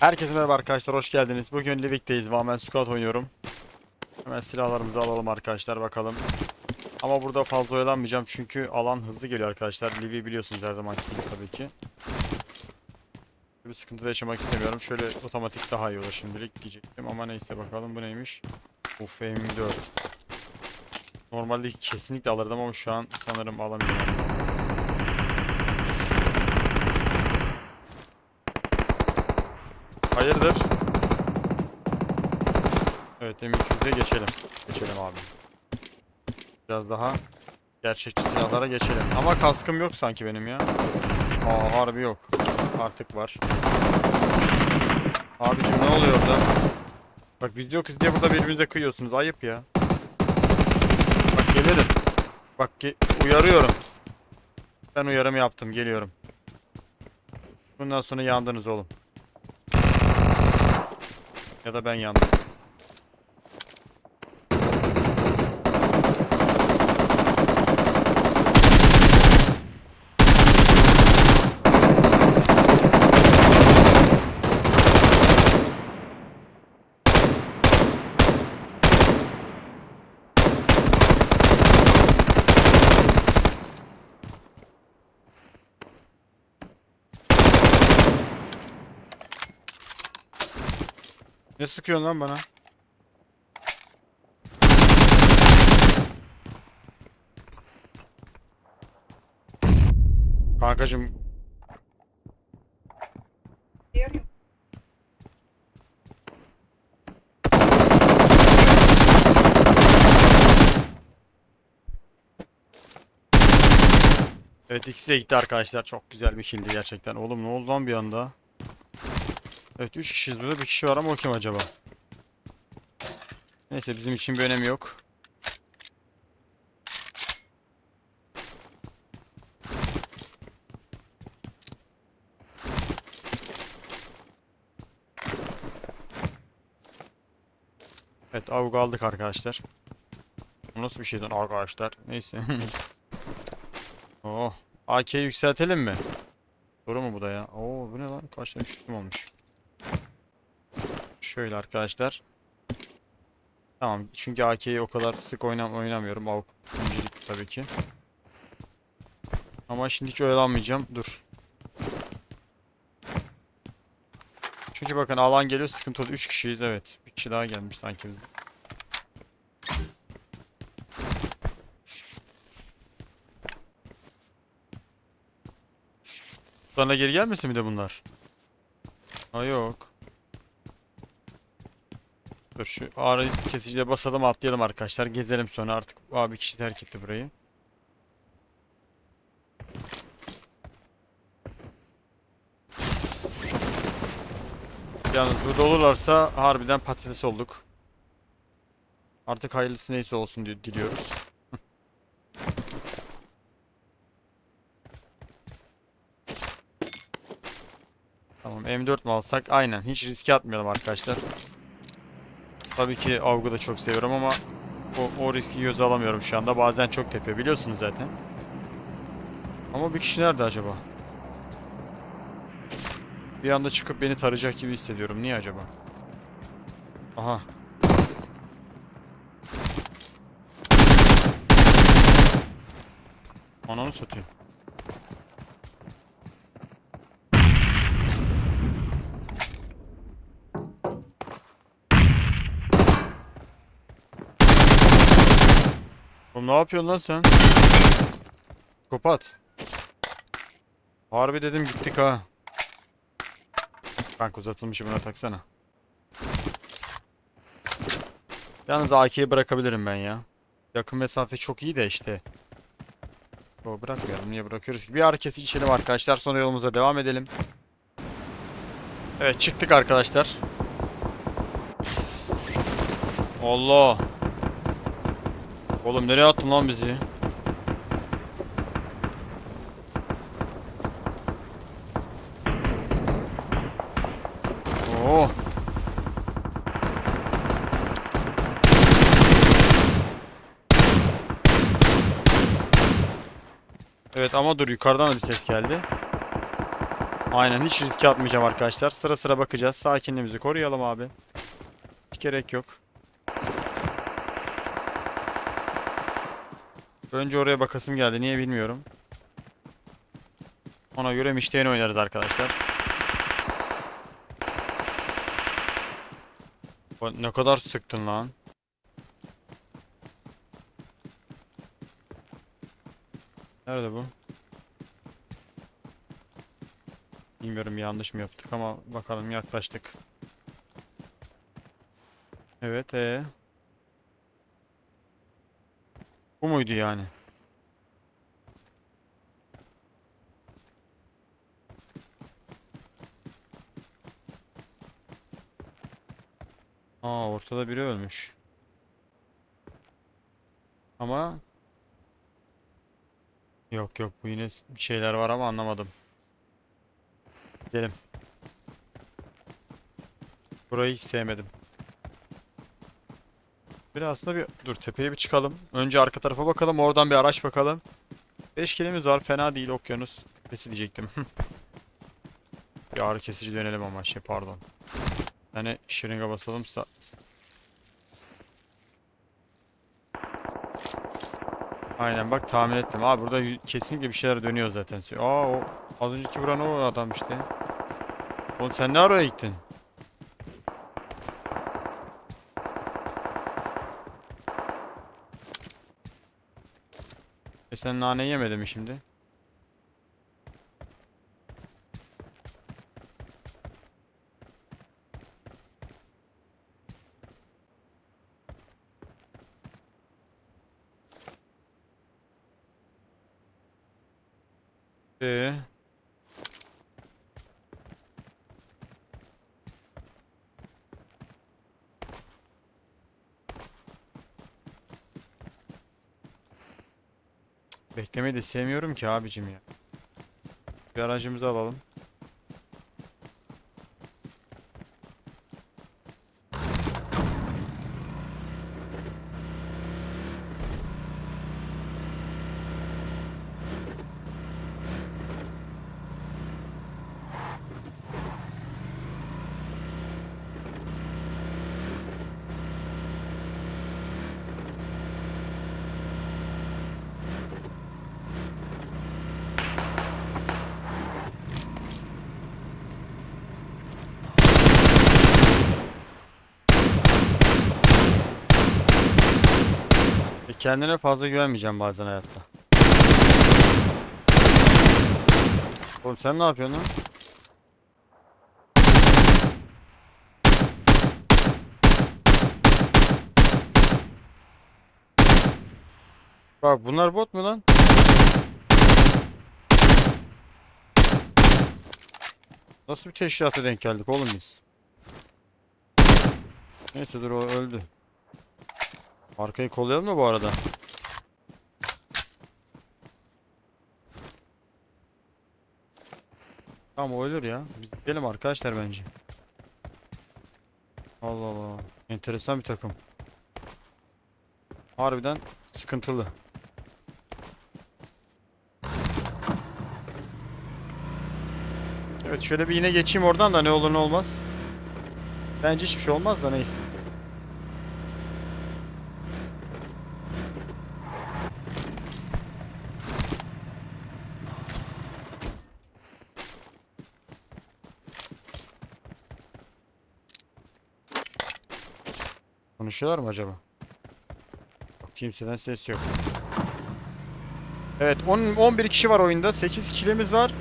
Herkese merhaba arkadaşlar hoş geldiniz. Bugün Livik'teyiz. Vamen Squad oynuyorum. Hemen silahlarımızı alalım arkadaşlar bakalım. Ama burada fazla oyalanmayacağım çünkü alan hızlı geliyor arkadaşlar. Livik biliyorsunuz her zamanki gibi tabii ki. Bir sıkıntı da yaşamak istemiyorum. Şöyle otomatik daha iyi olur şimdilik diyecektim ama neyse bakalım bu neymiş. Uf M24. Normalde kesinlikle alırdım ama şu an sanırım alamıyorum. Hayırdır? Evet M200'e geçelim. Geçelim abi. Biraz daha gerçekçi silahlara geçelim. Ama kaskım yok sanki benim ya. Aa harbi yok. Artık var. Abicim ne oluyor orada? Bak biz yokuz diye burada birbirinize kıyıyorsunuz. Ayıp ya. Bak gelirim. Bak ge- uyarıyorum. Ben uyarımı yaptım. Geliyorum. Bundan sonra yandınız oğlum. Ya da ben yandım. Ne sıkıyorsun lan bana? Kankacım Evet ikisi de gitti arkadaşlar. Çok güzel bir killdi gerçekten. Oğlum ne oldu lan bir anda? Evet 3 kişiyiz burada. Bir kişi var ama o kim acaba? Neyse bizim için bir önemi yok. Evet avuk aldık arkadaşlar. Nasıl bir şeyden arkadaşlar? Neyse. oh. AK'yi yükseltelim mi? Doğru mu bu da ya? Oo bu ne lan? Kaç tane olmuş. Şöyle arkadaşlar. Tamam çünkü AK'yi o kadar sık oynam oynamıyorum. Avuk öncelik tabii ki. Ama şimdi hiç oyalanmayacağım. Dur. Çünkü bakın alan geliyor sıkıntı oldu. 3 kişiyiz evet. Bir kişi daha gelmiş sanki bize. Sana geri gelmesin bir de bunlar. Ha yok. Dur şu ağrı kesiciyle basalım atlayalım arkadaşlar. Gezelim sonra artık. Abi kişi terk etti burayı. Yalnız burada olurlarsa harbiden patates olduk. Artık hayırlısı neyse olsun diye diliyoruz. Tamam M4 mi alsak? Aynen. Hiç riske atmayalım arkadaşlar. Tabii ki Avg'u da çok seviyorum ama o, o riski göze alamıyorum şu anda. Bazen çok tepiyor biliyorsunuz zaten. Ama bir kişi nerede acaba? Bir anda çıkıp beni tarayacak gibi hissediyorum. Niye acaba? Aha. Ananı satayım. Oğlum ne yapıyorsun lan sen? Kapat. Harbi dedim gittik ha. Kanka uzatılmışı buna taksana. Yalnız AK'yi bırakabilirim ben ya. Yakın mesafe çok iyi de işte. O bırakmayalım. Niye bırakıyoruz ki? Bir ağrı kesici içelim arkadaşlar. Sonra yolumuza devam edelim. Evet çıktık arkadaşlar. Allah. Oğlum nereye attın lan bizi? Oo. Evet ama dur yukarıdan da bir ses geldi. Aynen hiç riske atmayacağım arkadaşlar. Sıra sıra bakacağız. Sakinliğimizi koruyalım abi. Hiç gerek yok. Önce oraya bakasım geldi. Niye bilmiyorum. Ona göre mişteğini oynarız arkadaşlar. Ne kadar sıktın lan. Nerede bu? Bilmiyorum yanlış mı yaptık ama bakalım yaklaştık. Evet ee. Bu muydu yani? Aa ortada biri ölmüş. Ama yok yok bu yine bir şeyler var ama anlamadım. Gidelim. Burayı hiç sevmedim. Bir aslında bir dur tepeye bir çıkalım. Önce arka tarafa bakalım. Oradan bir araç bakalım. 5 kilimiz var. Fena değil okyanus. Nesi diyecektim. bir ağrı kesici dönelim ama şey pardon. Yani şırınga basalım. sa- Aynen bak tahmin ettim. Abi burada kesinlikle bir şeyler dönüyor zaten. Aa o az önceki vuran o adam işte. Oğlum sen ne araya gittin? Sen nane yemedin mi şimdi? Ee, beklemeyi de sevmiyorum ki abicim ya. Bir aracımızı alalım. Kendine fazla güvenmeyeceğim bazen hayatta. Oğlum sen ne yapıyorsun lan? Bak bunlar bot mu lan? Nasıl bir teşkilata denk geldik oğlum biz? Neyse dur o öldü. Arkayı kollayalım mı bu arada? Tamam o ölür ya. Biz gidelim arkadaşlar bence. Allah Allah. Enteresan bir takım. Harbiden sıkıntılı. Evet şöyle bir yine geçeyim oradan da ne olur ne olmaz. Bence hiçbir şey olmaz da neyse. Konuşuyorlar mı acaba? Kimseden ses yok. Evet 10 11 kişi var oyunda. 8 kilimiz var.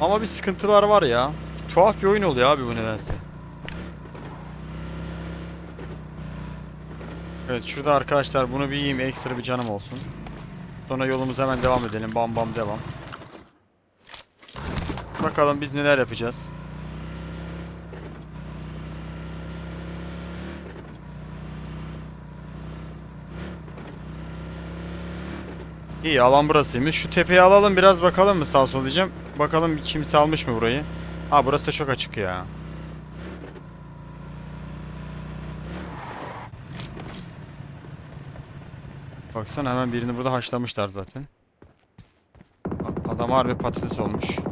Ama bir sıkıntılar var ya. Tuhaf bir oyun oluyor abi bu nedense. Evet şurada arkadaşlar bunu bir yiyeyim ekstra bir canım olsun. Sonra yolumuza hemen devam edelim. Bam bam devam. Bakalım biz neler yapacağız. İyi alan burasıymış. Şu tepeyi alalım biraz bakalım mı sağ sol diyeceğim. Bakalım kimse almış mı burayı. Ha burası da çok açık ya. Baksana hemen birini burada haşlamışlar zaten. Adam harbi patates olmuş.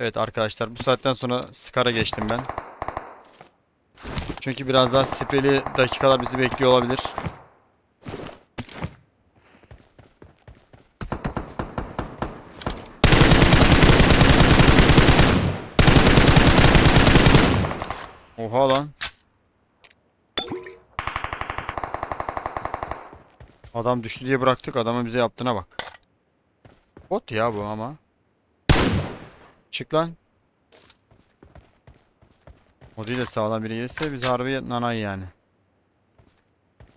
Evet arkadaşlar bu saatten sonra Scar'a geçtim ben. Çünkü biraz daha spreli dakikalar bizi bekliyor olabilir. Oha lan. Adam düştü diye bıraktık. Adamın bize yaptığına bak. Bot ya bu ama. Çık lan. O değil de sağlam biri gelirse biz harbi nanay yani.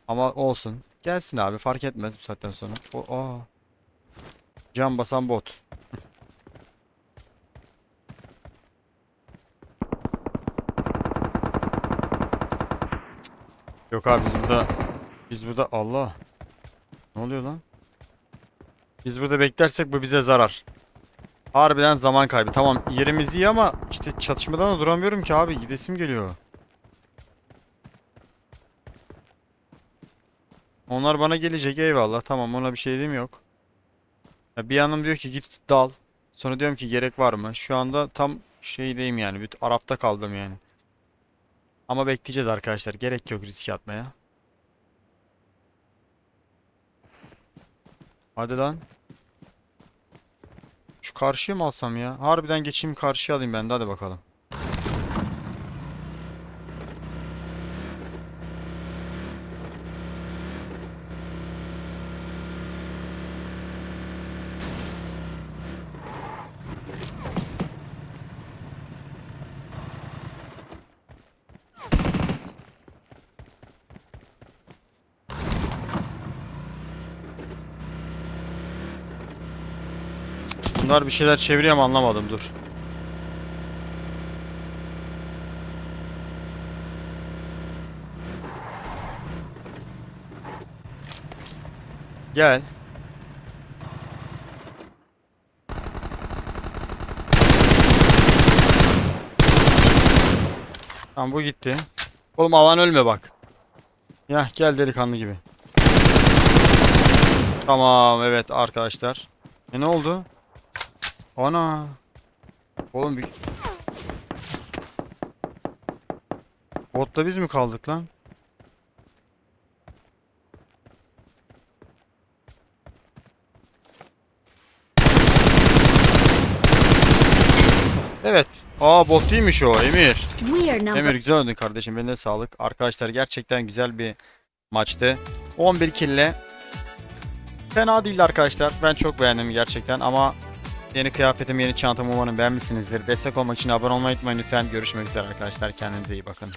Ama olsun. Gelsin abi fark etmez bu saatten sonra. O, aa. Can basan bot. Yok abi biz burada biz burada Allah. Ne oluyor lan? Biz burada beklersek bu bize zarar. Harbiden zaman kaybı. Tamam yerimiz iyi ama işte çatışmadan da duramıyorum ki abi. Gidesim geliyor. Onlar bana gelecek eyvallah. Tamam ona bir şey dediğim yok. Ya bir yanım diyor ki git dal. Sonra diyorum ki gerek var mı? Şu anda tam şeydeyim yani. Bir Arap'ta kaldım yani. Ama bekleyeceğiz arkadaşlar. Gerek yok riske atmaya. Hadi lan. Karşıya mı alsam ya? Harbiden geçeyim karşıya alayım ben de hadi bakalım. Bunlar bir şeyler çeviriyor ama anlamadım dur. Gel. Tamam bu gitti. Oğlum alan ölme bak. Ya gel delikanlı gibi. Tamam evet arkadaşlar. E ne oldu? Ana. Oğlum bir... Botta biz mi kaldık lan? Evet. Aa bot değilmiş o Emir. Emir güzel oynadın kardeşim. Beline sağlık. Arkadaşlar gerçekten güzel bir maçtı. 11 kille. Fena değildi arkadaşlar. Ben çok beğendim gerçekten ama yeni kıyafetim, yeni çantam umarım beğenmişsinizdir. Destek olmak için abone olmayı unutmayın lütfen. Görüşmek üzere arkadaşlar. Kendinize iyi bakın.